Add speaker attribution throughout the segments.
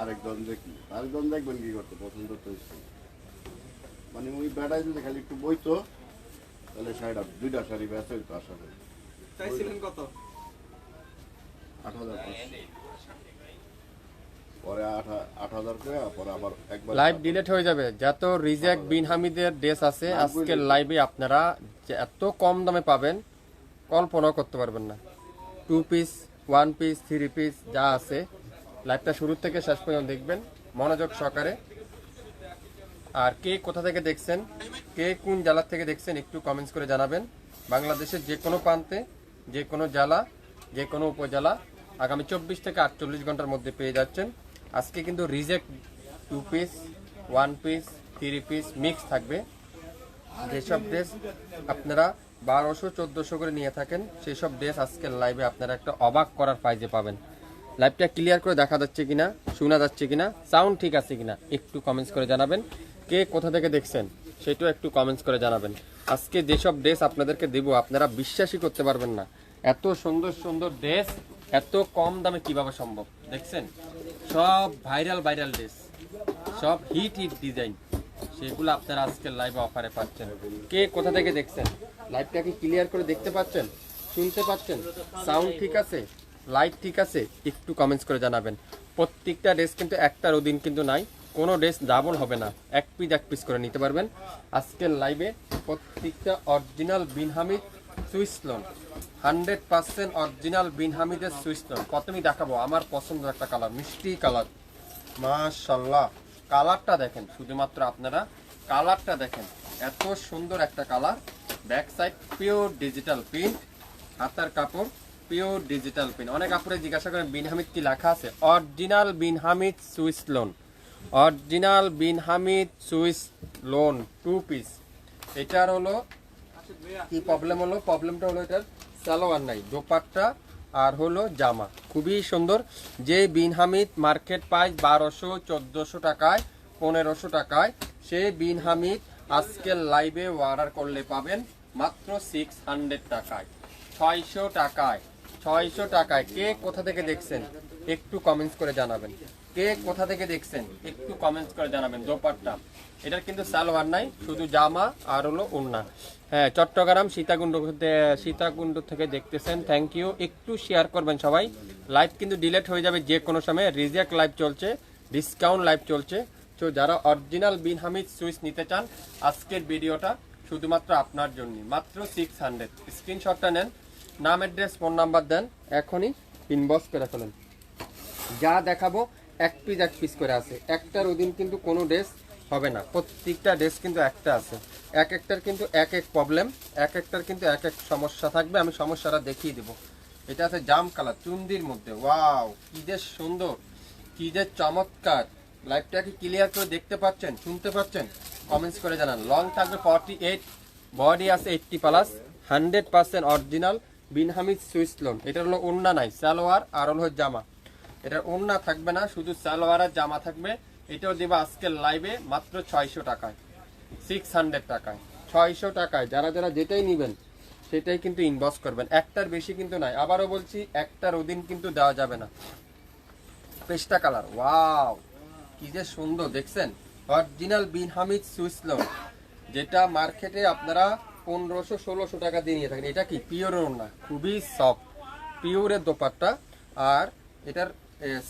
Speaker 1: আরেকজন দেখি। আরেকজন দেখবেন কি করতে? পছন্দ তো মানে ওই যদি খালি একটু বইতো তাহলে শাড়িটা দুইটা শাড়ি বেঁচে হইতো আশা করি।
Speaker 2: চাইছিলেন কত?
Speaker 1: আট হাজার পাঁচশো। পরে আট হাজার করে পরে আবার একবার
Speaker 3: লাইভ ডিলেট হয়ে যাবে। যত রিজেক্ট বিন হামিদের ড্রেস আছে আজকের লাইভে আপনারা এত কম দামে পাবেন কল্পনা করতে পারবেন না। Two piece one piece three piece যা আছে। লাইভটা শুরু থেকে শেষ পর্যন্ত দেখবেন। মনোযোগ সহকারে। আর কে কোথা থেকে দেখছেন, কে কোন জেলা থেকে দেখছেন একটু কমেন্টস করে জানাবেন। বাংলাদেশের যে কোনো প্রান্তে, যে কোনো জেলা, যে কোনো উপজেলা আগামী চব্বিশ থেকে আটচল্লিশ ঘণ্টার মধ্যে পেয়ে যাচ্ছেন। আজকে কিন্তু reject two piece one piece three piece mix থাকবে। যেসব ড্রেস আপনারা বারোশো, চোদ্দোশো করে নিয়ে থাকেন সেই সব ড্রেস আজকের লাইভে আপনারা একটা অবাক করার প্রাইজে পাবেন। লাইভটা ক্লিয়ার করে দেখা যাচ্ছে কিনা, শোনা যাচ্ছে কিনা সাউন্ড ঠিক আছে কিনা, একটু কমেন্টস করে জানাবেন। কে কোথা থেকে দেখছেন, সেটাও একটু কমেন্টস করে জানাবেন। আজকে যেসব ড্রেস আপনাদেরকে দেব, আপনারা বিশ্বাসই করতে পারবেন না। এত সুন্দর সুন্দর ড্রেস এত কম দামে কীভাবে সম্ভব, দেখছেন? সব ভাইরাল ভাইরাল ড্রেস সব হিট হিট ডিজাইন সেগুলো আপনারা আজকের লাইভে অফারে পাচ্ছেন। কে কোথা থেকে দেখছেন? লাইভটা কি ক্লিয়ার করে দেখতে পাচ্ছেন? শুনতে পাচ্ছেন? সাউন্ড ঠিক আছে? লাইট ঠিক আছে, একটু কমেন্টস করে জানাবেন। প্রত্যেকটা ড্রেস কিন্তু একটার অধীন কিন্তু নাই, কোনো ড্রেস ডাবল হবে না। এক পিস এক পিস করে নিতে পারবেন। আজকের লাইভে প্রত্যেকটা original Bin Hamid Swiss lawn hundred percent original বিনহামিদের Swiss lawn প্রথমেই দেখাবো আমার পছন্দের একটা কালার মিষ্টি কালার মাশাল্লাহ কালারটা দেখেন, শুধুমাত্র আপনারা কালারটা দেখেন। এত সুন্দর একটা colour back side pure digital print হাতার কাপড়। পিওর ডিজিটাল প্রিন্ট অনেক আপুরে জিজ্ঞাসা করেন, বিন হামিদ কি লেখা আছে? Original Bin Hamid Swiss lawn. Original Bin Hamid Swiss lawn two piece এটার হলো, কি প্রবলেম হলো? প্রবলেমটা হলো এটার সালোয়ার নাই, দোপাট্টা আর হলো জামা। খুবই সুন্দর। যে বিন হামিদ মার্কেট প্রাইস বারোশো, চোদ্দোশো টাকায়, পনেরোশো টাকায় সেই বিন হামিদ আজকের লাইভে অর্ডার করলে পাবেন মাত্র সিক্স হান্ড্রেড টাকায়, ছয়শো টাকায়। ছয়শো টাকায় কে কোথা থেকে দেখছেন, একটু কমেন্টস করে জানাবেন। কে কোথা থেকে দেখছেন, একটু কমেন্টস করে জানাবেন, দোপাট্টা। এটার কিন্তু সালোয়ার নাই, শুধু জামা আর হলো ওড়না। হ্যাঁ চট্টগ্রাম সীতাকুণ্ড সীতাকুণ্ড থেকে দেখতেছেন থ্যাংক ইউ একটু শেয়ার করবেন সবাই। লাইভ কিন্তু ডিলেট হয়ে যাবে যে কোনো সময়। রিজেক্ট লাইভ চলছে ডিসকাউন্ট লাইভ চলছে। তো যারা অরিজিনাল বিন হামিদ সুইচ নিতে চান, আজকের ভিডিওটা শুধুমাত্র আপনার জন্য মাত্র সিক্স হান্ড্রেড স্ক্রিনশটটা নেন নাম অ্যাড্রেস, ফোন নাম্বার দেন, এখনই ইনবক্স করে ফেলেন। যা দেখাবো, এক পিস এক পিস করে আছে। একটার অধীন কিন্তু কোনো ড্রেস হবে না। প্রত্যেকটা ড্রেস কিন্তু একটা আছে। এক একটার কিন্তু এক এক প্রবলেম এক একটার কিন্তু এক এক সমস্যা থাকবে। আমি সমস্যাটা দেখিয়ে দেবো। এটা আছে জাম কালার, চুন্দির মধ্যে। ওয়াও, কি যে সুন্দর, কি যে চমৎকার। লাইভটা কি ক্লিয়ার করে দেখতে পাচ্ছেন, শুনতে পাচ্ছেন? কমেন্টস করে জানান। লং থাকবে ফর্টি এইট বডি আছে eighty plus hundred percent original Binhamid Swiss lawn. এটা হলো ওন্না নাই, সালোয়ার আর হলো জামা। এটার ওন্না থাকবে না, শুধু সালোয়ার আর জামা থাকবে। এটাও দেবো আজকের লাইভে মাত্র ছয়শো টাকায় সিক্স হান্ড্রেড টাকায়। ছয়শো টাকায়, যারা যারা যেটাই নেবেন, সেটাই কিন্তু ইনবক্স করবেন। একটার বেশি কিন্তু নাই, আবারও বলছি, একটার অধীন কিন্তু দেওয়া যাবে না। পেস্টা কালার, ওয়াও, কি যে সুন্দর, দেখছেন? Original Bin Hamid Swiss lawn, যেটা মার্কেটে আপনারা পনেরোশো, ষোলোশো টাকা দিয়ে নিয়ে থাকেন। এটা কি? পিওর না, খুবই সফট পিওরের দোপাট্টা। আর এটার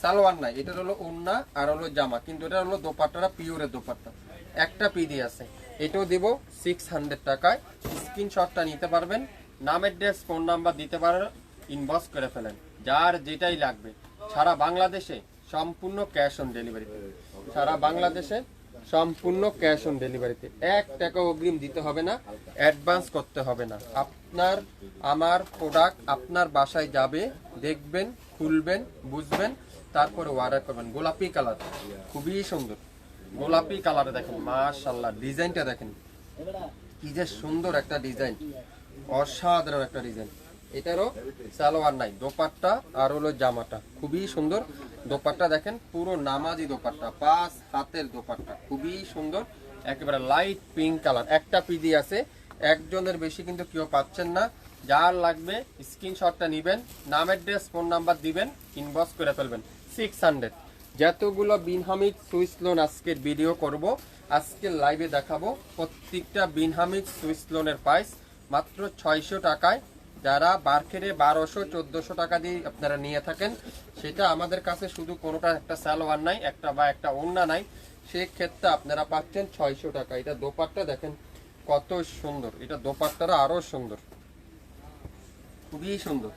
Speaker 3: সালোয়ার নাই। এটার হলো ওন্না আর হলো জামা। কিন্তু এটা হলো দোপাট্টাটা পিওরের দোপাট্টা। একটা পিডি আছে। এটাও দেব সিক্স হান্ড্রেড টাকায়। স্ক্রিনশটটা নিতে পারবেন। নাম অ্যাড্রেস ফোন নাম্বার দিতে পারেন। ইনবক্স করে ফেলেন। যার যেটাই লাগবে। সারা বাংলাদেশে সম্পূর্ণ ক্যাশ অন ডেলিভারিতে সারা বাংলাদেশে সম্পূর্ণ ক্যাশ অন ডেলিভারিতে এক টাকা অগ্রিম দিতে হবে না অ্যাডভান্স করতে হবে না। আপনার, আমার প্রোডাক্ট আপনার বাসায় যাবে, দেখবেন, খুলবেন, বুঝবেন, তারপরে অর্ডার করবেন। গোলাপি কালার খুবই সুন্দর। গোলাপি কালারে দেখেন মাশাল্লাহ ডিজাইনটা দেখেন। কি যে সুন্দর একটা ডিজাইন অসাধারণ একটা ডিজাইন এটারও সালোয়ার নাই, দোপাট্টা আর হলো জামাটা। খুবই সুন্দর দোপাট্টা দেখেন, পুরো নামাজি দোপাট্টা, পাঁচ হাতের দোপাট্টা, খুবই সুন্দর, একেবারে লাইট পিঙ্ক কালার একটা পিদি আছে, একজনের বেশি কিন্তু কেউ পাচ্ছেন না। যার লাগবে স্ক্রিনশটটা নেবেন, নাম অ্যাড্রেস ফোন নাম্বার দিবেন ইনবক্স করে ফেলবেন। সিক্স হান্ড্রেড যতগুলো বিন হামিদ সুইস লোন আজকের ভিডিও করব আজকের লাইভে দেখাবো প্রত্যেকটা বিন হামিদ সুইস লোনের প্রাইস মাত্র ছয়শো টাকায়। যারা বারখেরে বারোশো, চোদ্দোশো টাকা দিয়ে আপনারা নিয়ে থাকেন, সেটা আমাদের কাছে শুধু কোনোটা একটা সালোয়ার নাই, একটা বা একটা ওন্না নাই, সেক্ষেত্রে আপনারা পাচ্ছেন ছয়শো টাকা। এটা দোপাট্টা দেখেন, কত সুন্দর। এটা দোপাট্টারা আরও সুন্দর। খুবই সুন্দর।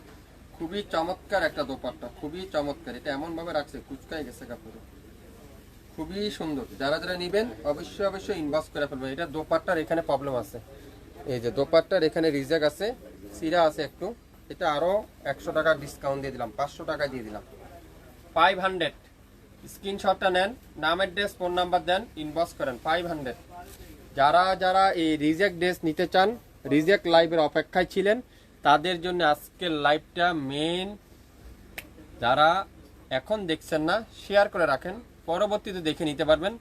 Speaker 3: খুবই চমৎকার একটা দোপাট্টা, খুবই চমৎকার। এটা এমনভাবে রাখছে কুচকাই গেছে কাপড়ে। খুবই সুন্দর। যারা যারা নিবেন, অবশ্যই অবশ্যই ইনবক্স করে ফেলবেন। এটা দোপাট্টার এখানে প্রবলেম আছে। এই যে দোপাট্টার এখানে রিজেক্ট আছে। সিরা আছে একটু। এটা আরও একশো টাকা ডিসকাউন্ট দিয়ে দিলাম, পাঁচশো টাকা দিয়ে দিলাম। ফাইভ হান্ড্রেড স্ক্রিনশটটা নেন, নাম অ্যাড্রেস ফোন নাম্বার দেন ইনবক্স করেন ফাইভ হান্ড্রেড যারা যারা এই রিজেক্ট ড্রেস নিতে চান রিজেক্ট লাইভের অপেক্ষায় ছিলেন, তাদের জন্য আজকের লাইভটা মেন যারা এখন দেখছেন না শেয়ার করে রাখেন, পরবর্তীতে দেখে নিতে পারবেন।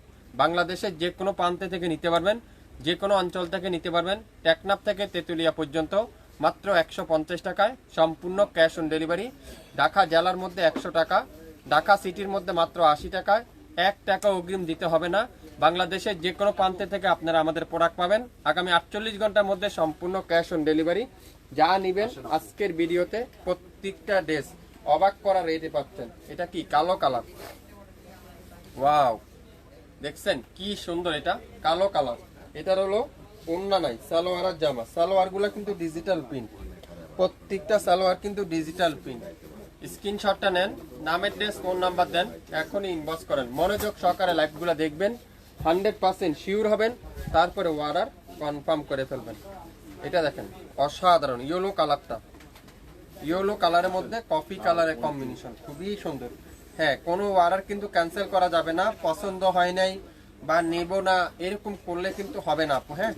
Speaker 3: বাংলাদেশের যে কোনো প্রান্তে থেকে নিতে পারবেন, যে কোনো অঞ্চল থেকে নিতে পারবেন, টেকনাফ থেকে তেঁতুলিয়া পর্যন্ত। মাত্র একশো পঞ্চাশ টাকায় সম্পূর্ণ ক্যাশ অন ডেলিভারি। ঢাকা জেলার মধ্যে একশো টাকা, ঢাকা সিটির মধ্যে মাত্র আশি টাকায়। এক টাকা অগ্রিম দিতে হবে না। বাংলাদেশের যে কোনো প্রান্তে থেকে আপনারা আমাদের প্রোডাক্ট পাবেন। আগামী আটচল্লিশ ঘণ্টার মধ্যে সম্পূর্ণ ক্যাশ অন ডেলিভারি। যা নিবেন আজকের ভিডিওতে প্রত্যেকটা ড্রেস। অবাক করা রেটে পাচ্ছেন। এটা কি কালো কালার? ওয়াও! দেখছেন কি সুন্দর এটা। কালো কালার। এটার হলো ওন্না নাই, সালোয়ার জামা। সালোয়ারগুলা কিন্তু ডিজিটাল প্রিন্ট প্রত্যেকটা সালোয়ার কিন্তু ডিজিটাল প্রিন্ট স্ক্রিনশটটা নেন, নামের ড্রেস ফোন নাম্বার দেন, এখনই ইনবক্স করেন। মনোযোগ সহকারে লাইভগুলো দেখবেন হান্ড্রেড পার্সেন্ট শিওর হবেন, তারপরে অর্ডার কনফার্ম করে ফেলবেন। এটা দেখেন, অসাধারণ ইয়েলো কালারটা ইয়েলো কালারের মধ্যে কফি কালারের কম্বিনেশন খুবই সুন্দর। হ্যাঁ কোনো অর্ডার কিন্তু ক্যান্সেল করা যাবে না, পছন্দ হয় নাই বা নেব না, এরকম করলে কিন্তু হবে না আপু হ্যাঁ?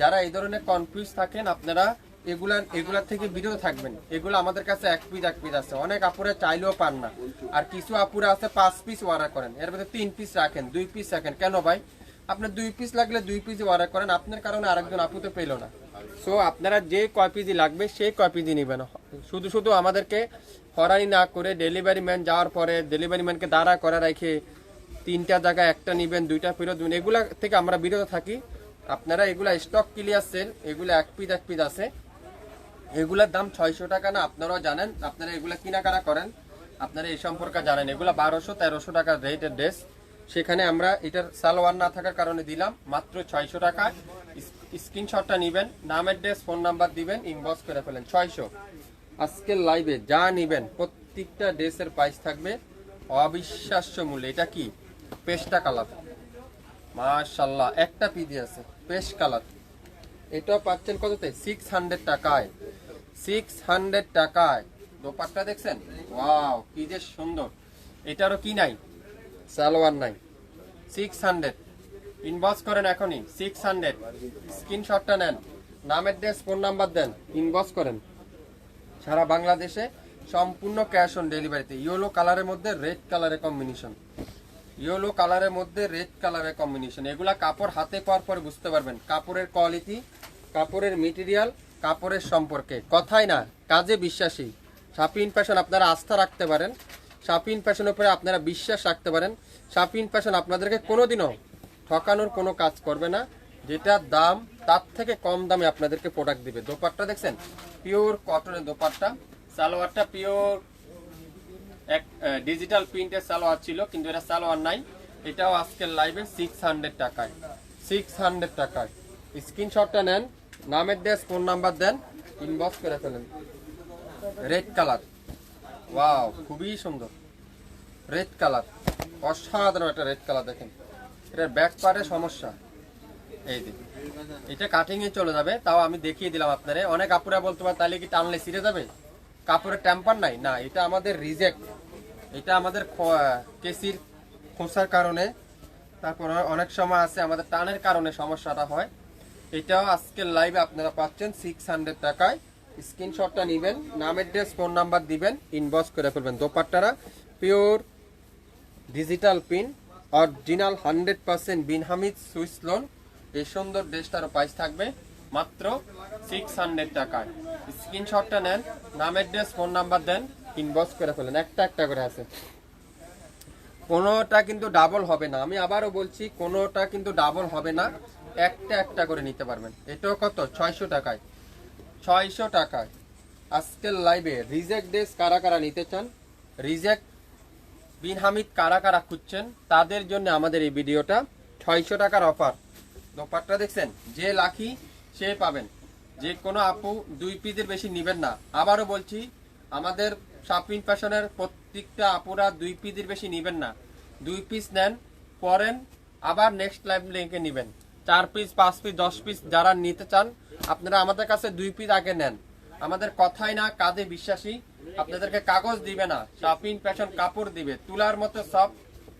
Speaker 3: যারা এই ধরনের কনফিউজ থাকেন, আপনারা এগুলা এগুলার থেকে বিরত থাকবেন। এগুলো আমাদের কাছে এক পিস এক পিস আছে। অনেক আপুরা চাইলেও পান না। আর কিছু আপুরা আছে, পাঁচ পিস অর্ডার করেন। এর মধ্যে তিন পিস রাখেন, দুই পিস রাখেন। কেন ভাই? আপনার দুই পিস লাগলে দুই পিস অর্ডার করেন। আপনার কারণে আরেকজন আপু তো পেল না। সো আপনারা যে কয় পিজি লাগবে, সেই কয় পিজি নেবেন। শুধু শুধু আমাদেরকে হরানি না করে ডেলিভারি ম্যান যাওয়ার পরে ডেলিভারি ম্যানকে দাঁড়া করে রেখে তিনটা জায়গায় একটা নিবেন, দুইটা ফেরত দিবেন। এগুলা থেকে আমরা বিরত থাকি। আপনারা এগুলা স্টক ক্লিয়ার সেল এগুলো এক পিস এক পিস আছে। এগুলার দাম ছয়শো টাকা না, আপনারাও জানেন। আপনারা এগুলা কেনাকাটা করেন। আপনারা এই সম্পর্কে জানেন। এগুলা বারোশো, তেরোশো টাকার রেটের ড্রেস সেখানে আমরা এটার সালোয়ার না থাকার কারণে দিলাম। মাত্র ছয়শো টাকা। স্ক্রিনশটটা নেবেন, নামের ড্রেস ফোন নাম্বার দিবেন ইনবক্স করে ফেলেন। ছয়শো। আজকের লাইভে যা নিবেন, প্রত্যেকটা ড্রেসের প্রাইস থাকবে। অবিশ্বাস্য মূল্য। এটা কি? পেস্টা কালার। মাশাল্লাহ, একটা পিজি আছে, পেস্ট কালার। এটা পাচ্ছেন কততে? সিক্স হান্ড্রেড টাকায়। সিক্স হান্ড্রেড টাকায়। দোপাট্টা দেখছেন? ওয়াও, কি যে সুন্দর। এটারও কি নাই? সালোয়ার নাই। সিক্স হান্ড্রেড ইনবক্স করেন এখনই সিক্স হান্ড্রেড স্ক্রিনশটটা নেন। নামের ড্রেস ফোন নাম্বার দেন ইনবক্স করেন। সারা বাংলাদেশে সম্পূর্ণ ক্যাশ অন ডেলিভারিতে ইয়েলো কালারের মধ্যে রেড কালারের কম্বিনেশন ইয়েলো কালারের মধ্যে রেড কালারের কম্বিনেশন এগুলা কাপড় হাতে পাওয়ার পরে বুঝতে পারবেন, কাপড়ের কোয়ালিটি কাপড়ের মেটেরিয়াল কাপড়ের সম্পর্কে। কথাই না, কাজে বিশ্বাসী। শাপিন ফ্যাশন আপনারা আস্থা রাখতে পারেন সাপিন ফ্যাশনের উপরে আপনারা বিশ্বাস রাখতে পারেন। শাপিন ফ্যাশন আপনাদেরকে কোনোদিনও ঠকানোর কোনো কাজ করবে না যেটার দাম, তার থেকে কম দামে আপনাদেরকে প্রোডাক্ট দিবে। দোপাট্টা দেখছেন? পিওর কটনের দোপাট্টা, সালোয়ারটা পিওর এক ডিজিটাল প্রিন্টের সালোয়ার ছিল, কিন্তু এটা সালোয়ার নাই। এটাও আজকের লাইভে সিক্স হান্ড্রেড টাকায়। সিক্স হান্ড্রেড টাকায়। স্ক্রিনশটটা নেন, নামের দেশ ফোন নাম্বার দেন ইনবক্স করে ফেলেন। রেড কালার ওয়াও খুবই সুন্দর। রেড কালার অসাধারণ একটা রেড কালার দেখেন। এটার ব্যাক পার্টের সমস্যা। এই দিন এটা কাটিংয়ে চলে যাবে, তাও আমি দেখিয়ে দিলাম আপনারে। অনেক আপুরা বলতে পারে, তাহলে কি টানলে ছিঁড়ে যাবে? কাপড়ের টেম্পার নাই। না, এটা আমাদের রিজেক্ট এটা আমাদের কেসির খোঁচার কারণে। তারপর অনেক সময় আছে আমাদের টানের কারণে সমস্যাটা হয়। এটাও আজকের লাইভে আপনারা পাচ্ছেন সিক্স হান্ড্রেড টাকায়। স্ক্রিনশটটা নেবেন নামের ড্রেস ফোন নাম্বার দিবেন ইনবক্স করে ফেলবেন। দোপাট্টারা pure digital pin original hundred percent Binhamid Swiss lawn এই সুন্দর ড্রেসটারও প্রাইস থাকবে। মাত্র সিক্স হান্ড্রেড টাকায়। স্ক্রিনশটটা নেন নামের ড্রেস ফোন নাম্বার দেন ইনবক্স করে ফেলেন। একটা একটা করে আছে। কোনোটা কিন্তু ডাবল হবে না। আমি আবারও বলছি, কোনোটা কিন্তু ডাবল হবে না। একটা একটা করে নিতে পারবেন। এটাও কত? ছয়শো টাকায়। ছয়শো টাকায়। আজকের লাইভে রিজেক্ট ডেস কারা কারা নিতে চান? রিজেক্ট বিন হামিদ কারা কারা খুঁজছেন? তাদের জন্য আমাদের এই ভিডিওটা ছয়শো টাকার অফার দোপারটা দেখছেন? যে লাখি সে পাবেন। যে কোনো আপু দুই পিসের বেশি নেবেন না। আবারও বলছি, আমাদের শাপিং ফ্যাশনের প্রত্যেকটা আপুরা দুই পিসের বেশি নেবেন না। দুই পিস নেন, পরেন, আবার নেক্সট লাইভ লিঙ্কে নেবেন। চার পিস, পাঁচ পিস, দশ পিস যারা নিতে চান, আপনারা আমাদের কাছে দুই পিস আগে নেন। আমাদের কথাই না কাজে বিশ্বাসী। আপনাদেরকে কাগজ দিবে না শাপিং ফ্যাশন কাপড় দিবে। তুলার মতো সব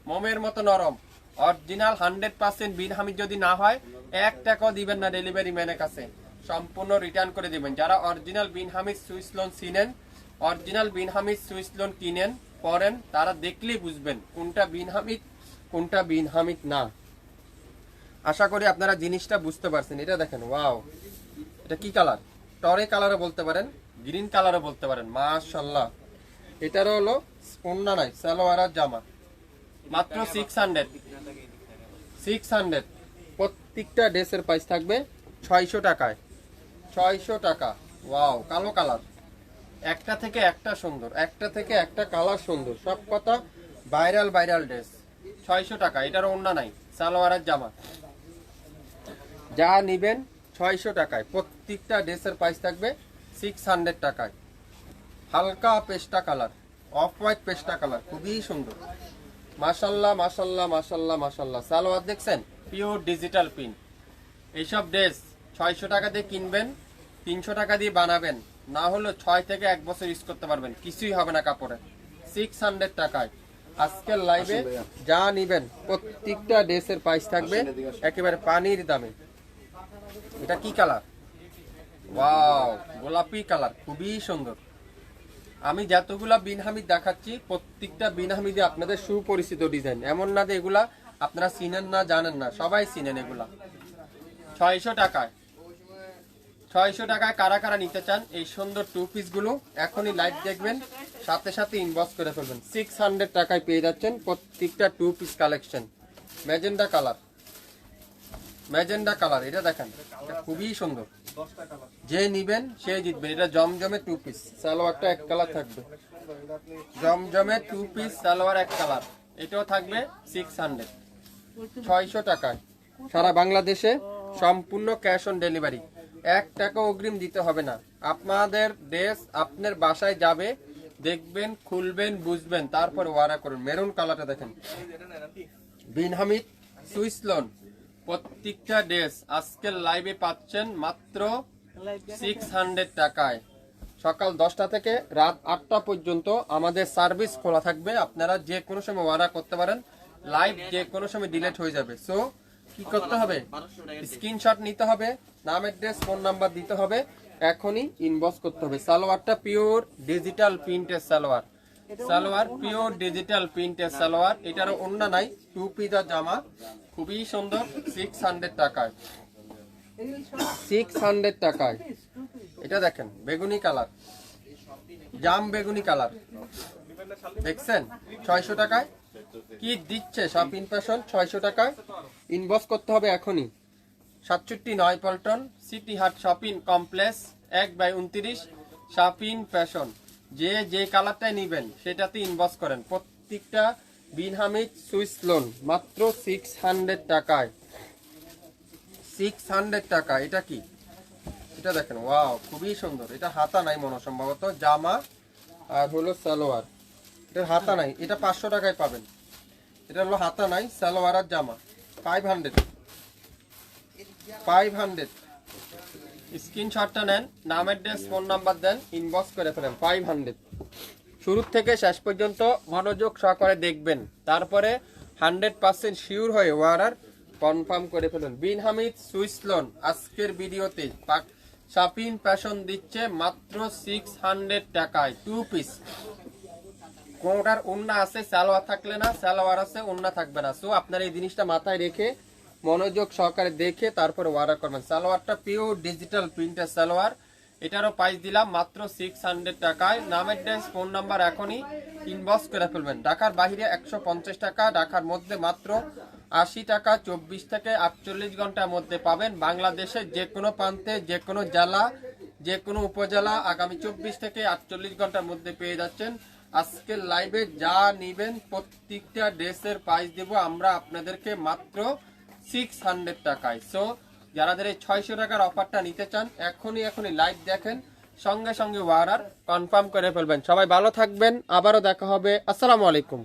Speaker 3: মোমের মতো নরম। Original hundred percent Bin Hamid যদি না হয় এক টাকাও দিবেন না ডেলিভারি ম্যানের কাছে। সম্পূর্ণ রিটার্ন করে দিবেন। যারা original Bin Hamid Swiss lawn চিনেন original Bin Hamid Swiss lawn কিনেন পরেন তারা দেখলেই বুঝবেন কোনটা বিন হামিদ, কোনটা বিন হামিদ না। আশা করি আপনারা জিনিসটা বুঝতে পারছেন। এটা দেখেন ওয়াও এটা কি কালার টরে কালারও বলতে পারেন গ্রিন কালারও বলতে পারেন। মাশাল্লাহ এটারও হলো স্পন্না নাই, সালোয়ার জামা। মাত্র সিক্স হান্ড্রেড সিক্স হান্ড্রেড প্রত্যেকটা ড্রেসের প্রাইস থাকবে ছয়শো টাকায়। ছয়শো টাকা। ওয়াও কালো কালার একটা থেকে একটা সুন্দর, একটা থেকে একটা কালার সুন্দর। সব কথা ভাইরাল ভাইরাল ড্রেস ছয়শো টাকা এটার অন্য নাই, সালোয়ার আর জামা। যা নিবেন ছয়শো টাকায়। প্রত্যেকটা ড্রেসের প্রাইস থাকবে সিক্স হান্ড্রেড টাকায়। হালকা পেস্টা কালার অফ হোয়াইট পেস্টা কালার খুবই সুন্দর। মাশাল্লাহ মাশাল্লাহ মাশাল্লাহ মাশাল্লাহ। সালোয়ার দেখছেন? পিওর ডিজিটাল পিন এইসব ড্রেস ছয়শো টাকা দিয়ে কিনবেন তিনশো টাকা দিয়ে বানাবেন। না হলে ছয় থেকে এক বছর ইউজ করতে পারবেন। কিছুই হবে না কাপড়ে। সিক্স হান্ড্রেড টাকায়। আজকের লাইভে যা নিবেন প্রত্যেকটা ড্রেসের প্রাইস থাকবে। একেবারে পানির দামে। এটা কি কালার ওয়াও গোলাপি কালার খুবই সুন্দর। আমি যতগুলা বিন হামিদ দেখাচ্ছি প্রত্যেকটা বিন হামিদে আপনাদের সুপরিচিত ডিজাইন এমন না যে এগুলা আপনারা চিনেন না, জানেন না, সবাই চিনেন এগুলা। ছয়শো টাকায়। ছয়শো টাকায় কারা কারা নিতে চান, এই সুন্দর টু পিসগুলো এখনই লাইভ দেখবেন, সাথে সাথে ইনবক্স করে ফেলবেন। সিক্স হান্ড্রেড টাকায় পেয়ে যাচ্ছেন প্রত্যেকটা two piece collection magenta colour magenta colour এটা দেখেন খুবই সুন্দর। যে নিবেন, সে জিতবেন এটা জমজমে টু পিস সালোয়ারটা এক কালার থাকবে। জমজমে টু পিস সালোয়ার এক কালার এটাও থাকবে সিক্স হান্ড্রেড ছয়শো টাকায় সারা বাংলাদেশে সম্পূর্ণ ক্যাশ অন ডেলিভারি। এক টাকা অগ্রিম দিতে হবে না। আপনাদের ড্রেস আপনার বাসায় যাবে, দেখবেন, খুলবেন, বুঝবেন, তারপর ওয়ারা করুন। মেরুন কালারটা দেখেন। Bin Hamid, Swiss lawn. প্রত্যেকটা ড্রেস আজকের লাইভে পাচ্ছেন মাত্র সিক্স হান্ড্রেড টাকায়। সকাল দশটা থেকে রাত আটটা পর্যন্ত আমাদের সার্ভিস খোলা থাকবে। আপনারা যে কোনো সময় অর্ডার করতে পারেন। লাইভ যে কোনো সময় ডিলেট হয়ে যাবে। সো কি করতে হবে? স্ক্রিনশট নিতে হবে, নাম অ্যাড্রেস ফোন নাম্বার দিতে হবে, এখনই ইনবক্স করতে হবে। সালোয়ারটা পিওর ডিজিটাল প্রিন্টের সালোয়ার। সালোয়ার পিওর ডিজিটাল প্রিন্টের সালোয়ার। এটারও অন্য নাই টু পিজার জামা। খুবই সুন্দর সিক্স হান্ড্রেড টাকায়। সিক্স হান্ড্রেড টাকায়। এটা দেখেন, বেগুনি কালার। জাম বেগুনি কালার। দেখছেন? ছয়শো টাকায়। কি দিচ্ছে সব ইনফ্যাশন ছয়শো টাকায়? ইনবক্স করতে হবে এখনই। সাতষট্টি নয় পল্টন সিটি হাট শপিং কমপ্লেক্স, এক বাই উনত্রিশ শপিং ফ্যাশন যে যে কালারটাই নেবেন সেটাতে ইনবক্স করেন। প্রত্যেকটা বিন হামিদ সুইস লোন, মাত্র সিক্স হান্ড্রেড টাকায়। সিক্স হান্ড্রেড টাকা এটা কি? এটা দেখেন ওয়াও খুবই সুন্দর। এটা হাতা নাই মনে সম্ভবত জামা আর হলো সালোয়ার। এটার হাতা নাই, এটা পাঁচশো টাকায় পাবেন। এটা হলো হাতা নাই, সালোয়ার আর জামা। ফাইভ হান্ড্রেড ফাইভ হান্ড্রেড স্ক্রিনশটটা নেন, নাম অ্যাড্রেস ফোন নাম্বার দেন ইনবক্স করে ফেলেন। ফাইভ হান্ড্রেড শুরু থেকে শেষ পর্যন্ত মনোযোগ সহকারে দেখবেন। তারপরে হান্ড্রেড পার্সেন্ট শিওর হয়ে ওয়ারার কনফার্ম করে ফেলুন। বিন হামিদ, সুইস লোন, আজকের ভিডিওতে শাপিন প্যাশন দিচ্ছে মাত্র সিক্স হান্ড্রেড টাকায় টু পিস কোনটার উন্না আছে, সালোয়ার থাকলে না, সালোয়ার আছে, উন্না থাকবে না। সো আপনার এই জিনিসটা মাথায় রেখে, মনোযোগ সহকারে দেখে তারপরে অর্ডার করবেন। সালোয়ারটা পিওর ডিজিটাল প্রিন্টের সালোয়ার। এটারও প্রাইস দিলাম মাত্র সিক্স হান্ড্রেড টাকায়। নামের ড্রেস ফোন নাম্বার এখনই ইনবক্স করে ফেলবেন। ঢাকার বাইরে একশো পঞ্চাশ টাকা, ঢাকার মধ্যে মাত্র আশি টাকা, চব্বিশ থেকে আটচল্লিশ ঘণ্টার মধ্যে পাবেন। বাংলাদেশের যে কোনো প্রান্তে যে কোনো জেলা যে কোনো উপজেলা আগামী চব্বিশ থেকে আটচল্লিশ ঘণ্টার মধ্যে পেয়ে যাচ্ছেন। আজকের লাইভে যা নিবেন প্রত্যেকটা ড্রেসের প্রাইস দেব। আমরা আপনাদেরকে মাত্র সিক্স হান্ড্রেড টাকায়। সো যারা এই ছয়শো টাকার অফারটা নিতে চান, এখনই এখনই লাইভ দেখেন। সঙ্গে সঙ্গে ওয়ারার কনফার্ম করে ফেলবেন। সবাই ভালো থাকবেন। আবারও দেখা হবে। আসসালামু আলাইকুম।